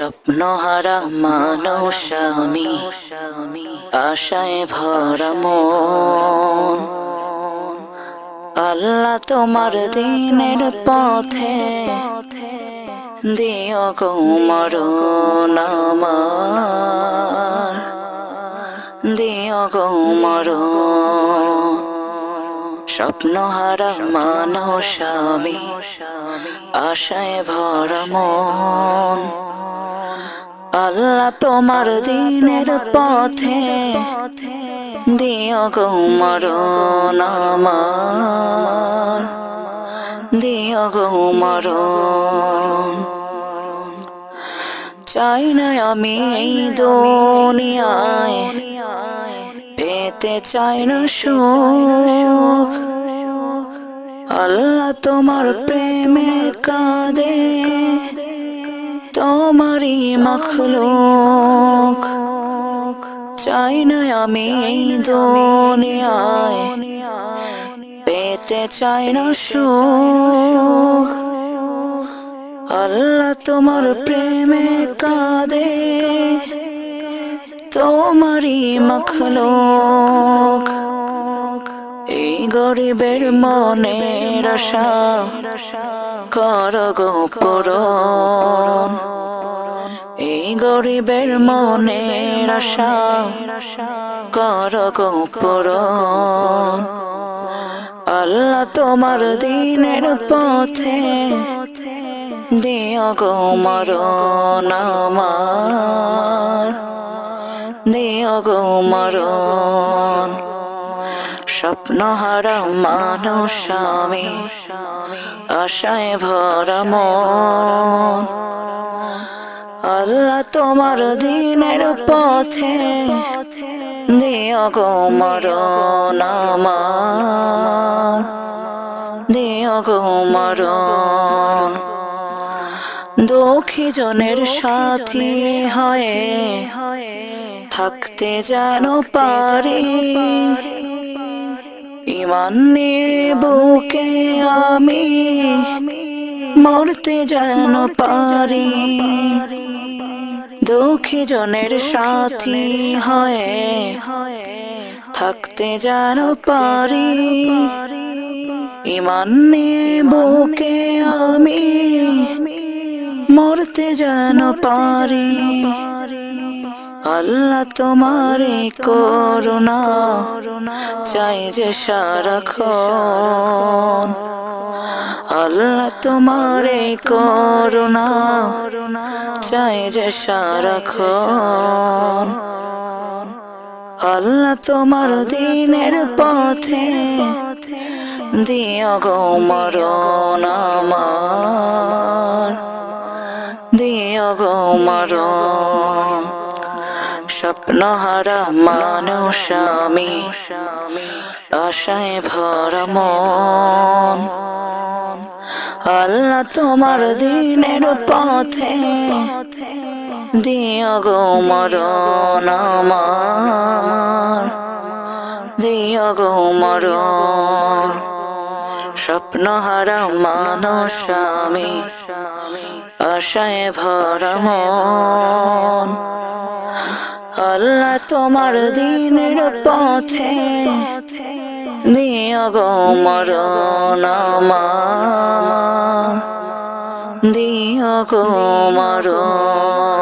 স্বপ্নহারা মানুষ আমি আশায় ভরা মন। আল্লাহ তোমার দিনের পথে দিও গো মরণ আমার। দিও গো মরণ। স্বপ্নহারা মানুষ আমি আশায় ভরা মন। আল্লাহ তোমার দিনের পথে দিও গো মরণ আমার দিও গো মরণ চাই না আমি এই দুনিয়ায়। পেতে চাই না সুখ। আল্লাহ তোমার প্রেমে কাঁদে। তোমারই মখলুক। চাই না আমি এই দুনিয়ায়। পেতে চাই না সুখ। আল্লাহ তোমার প্রেমে কাঁদে। তোমারই মখলুক। এই গরিবের মনের রসা কর গো পূরণ এই গরিবের মনের আশা, কর পূরণ। আল্লাহ তোমার দিনের পথে দিও গো মরণ আমার। দিও গো মরণ। স্বপ্নহারা মানুষ আমি, আশায় ভরা মন। আল্লাহ তোমার দিনের পথে দিও গো মরণ আমার। দিও গো মরণ। দুঃখী জনের সাথী হয়ে থাকতে যেন পারি। ইমান বুকে আমি? মরতে যেন পারি। দুঃখী জনের সাথী হয়ে থাকতে যেন পারি। ইমান নিয়ে বুকে আমি মরতে যেন পারি। আল্লাহ তোমারে করুণা চাই যে সারাক্ষণ। তোমারে করুণা চাই যে সারাক্ষণ। আল্লাহ তোমার দিনের পথে দিও গো মরণ আমার। দিও গো মরণ। স্বপ্নহারা মানুষ আমি, আশায় ভরা মন। আল্লাহ তোমার দিনের পথে দিও গো মরণ আমার। দিও গো মরণ। স্বপ্নহারা মানুষ আমি আশায় ভরা মন। আল্লাহ তোমার দিনের পথে দিও গো মরণ আমার। গো মরণ